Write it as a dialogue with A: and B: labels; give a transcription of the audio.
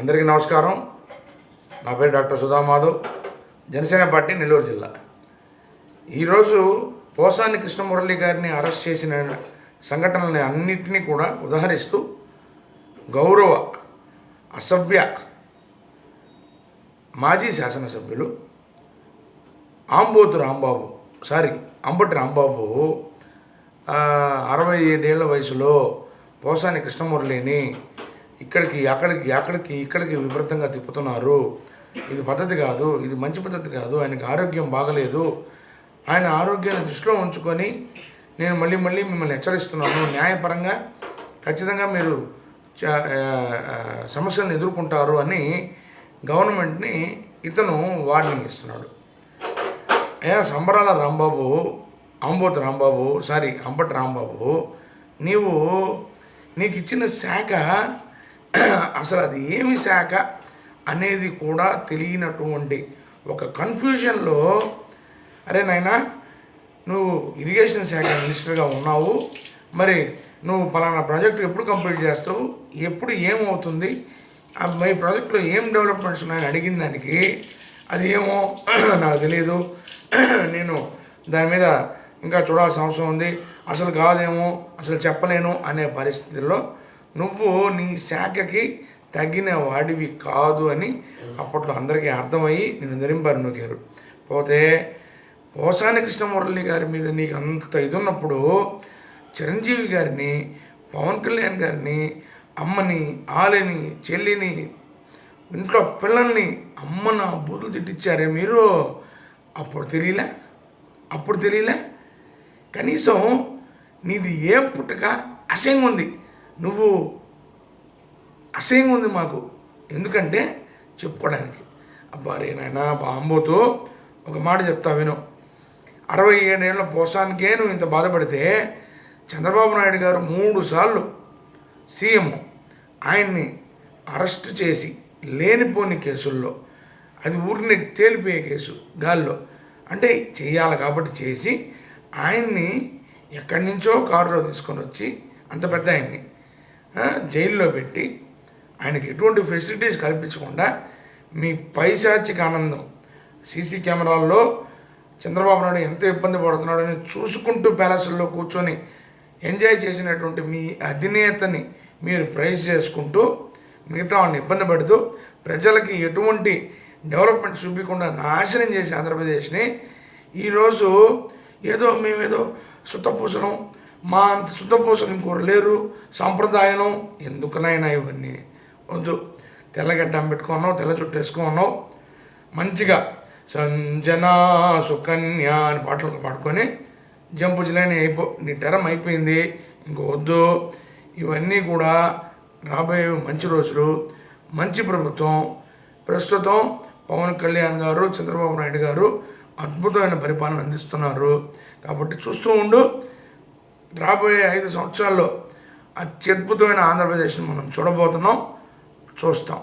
A: అందరికీ నమస్కారం. నా పేరు డాక్టర్ సుధామాధవ్ జనసేన పార్టీ నెల్లూరు జిల్లా. ఈరోజు పోసాని కృష్ణమురళి గారిని అరెస్ట్ చేసిన సంఘటనలని అన్నింటినీ కూడా ఉదహరిస్తూ గౌరవ అసభ్య మాజీ శాసనసభ్యులు ఆంబోతు రాంబాబు సారీ అంబటి రాంబాబు అరవై ఏడేళ్ళ వయసులో పోసాని కృష్ణమురళిని ఇక్కడికి అక్కడికి అక్కడికి ఇక్కడికి విపరీతంగా తిప్పుతున్నారు. ఇది పద్ధతి కాదు ఇది మంచి పద్ధతి కాదు ఆయనకి ఆరోగ్యం బాగలేదు. ఆయన ఆరోగ్యాన్ని దృష్టిలో ఉంచుకొని నేను మళ్ళీ మళ్ళీ మిమ్మల్ని హెచ్చరిస్తున్నాను. న్యాయపరంగా ఖచ్చితంగా మీరు చ- సమస్యలను ఎదుర్కొంటారు అని గవర్నమెంట్ని ఇతను వార్నింగ్ ఇస్తున్నాడు. అయ్యా సంబరాల రాంబాబు అంబోత్ రాంబాబు సారీ అంబటి రాంబాబు నీవు నీకు ఇచ్చిన శాఖ అసలు అది ఏమి శాఖ అనేది కూడా తెలియనటువంటి ఒక కన్ఫ్యూజన్లో అరే నాయన నువ్వు ఇరిగేషన్ శాఖ మినిస్టర్గా ఉన్నావు. మరి నువ్వు పలానా ప్రాజెక్టు ఎప్పుడు కంప్లీట్ చేస్తావు? ఎప్పుడు ఏమవుతుంది? ఆ మీ ప్రాజెక్టులో ఏం డెవలప్మెంట్స్ ఉన్నాయని అడిగిన దానికి అది ఏమో నాకు తెలియదు నేను దాని మీద ఇంకా చూడాల్సిన అవసరం ఉంది. అసలు కాదేమో అసలు చెప్పలేను అనే పరిస్థితుల్లో నువ్వు నీ శాఖకి తగిన వాడివి కాదు అని అప్పట్లో అందరికీ అర్థమయ్యి నేను ధరింపారు నొక్కారు పోతే పోసాని కృష్ణమురళి గారి మీద నీకు అంత ఇది ఉన్నప్పుడు చిరంజీవి గారిని పవన్ కళ్యాణ్ గారిని అమ్మని ఆలిని చెల్లిని ఇంట్లో పిల్లల్ని అమ్మ నా బూతులు తిట్టించారే మీరు? అప్పుడు తెలియలే? అప్పుడు తెలియలే? కనీసం నీది ఏ పుట్టక అసహ్యంగా ఉంది. నువ్వు అసహ్యంగా ఉంది మాకు. ఎందుకంటే చెప్పుకోవడానికి. అబ్బా రే నాయన బాంబోతో ఒక మాట చెప్తా విను. అరవై ఏడేళ్ళ పోసానికే నువ్వు ఇంత బాధపడితే చంద్రబాబు నాయుడు గారు మూడు సార్లు సీఎం ఆయన్ని అరెస్ట్ చేసి లేనిపోని కేసుల్లో అది ఊరిని తేలిపోయే కేసు గాల్లో. అంటే చేయాలి కాబట్టి చేసి ఆయన్ని ఎక్కడి నుంచో కారులో తీసుకొని వచ్చి అంత పెద్ద ఆయన్ని జైల్లో పెట్టి ఆయనకి ఎటువంటి ఫెసిలిటీస్ కల్పించకుండా మీ పైశాచిక ఆనందం సీసీ కెమెరాల్లో చంద్రబాబు నాయుడు ఎంత ఇబ్బంది పడుతున్నాడని చూసుకుంటూ ప్యాలెస్లో కూర్చొని ఎంజాయ్ చేసినటువంటి మీ అధినేతని మీరు ప్రైజ్ చేసుకుంటూ మిగతా వాళ్ళని ఇబ్బంది పెడుతూ ప్రజలకి ఎటువంటి డెవలప్మెంట్ చూపించకుండా నాశనం చేసి ఆంధ్రప్రదేశ్ని ఈరోజు ఏదో మేమేదో సుత్తపూసలం మా అంత సుత్తపూసలు ఇంకోరు లేరు సాంప్రదాయం ఎందుకునైనా ఇవన్నీ. వద్దు. తెల్లగడ్డం పెట్టుకున్నావు తెల్ల చుట్టూ వేసుకున్నావు మంచిగా సంజనా సుకన్య అని పాటలు పాడుకొని జంపు జిల్లాని అయిపో నీ టరం అయిపోయింది ఇంక వద్దు. ఇవన్నీ కూడా రాబోయే మంచి రోజులు మంచి ప్రభుత్వం ప్రస్తుతం పవన్ కళ్యాణ్ గారు చంద్రబాబు నాయుడు గారు అద్భుతమైన పరిపాలన అందిస్తున్నారు. కాబట్టి చూస్తూ ఉండు రాబోయే ఐదు సంవత్సరాల్లో అత్యద్భుతమైన ఆంధ్రప్రదేశ్ని మనం చూడబోతున్నాం చూస్తాం.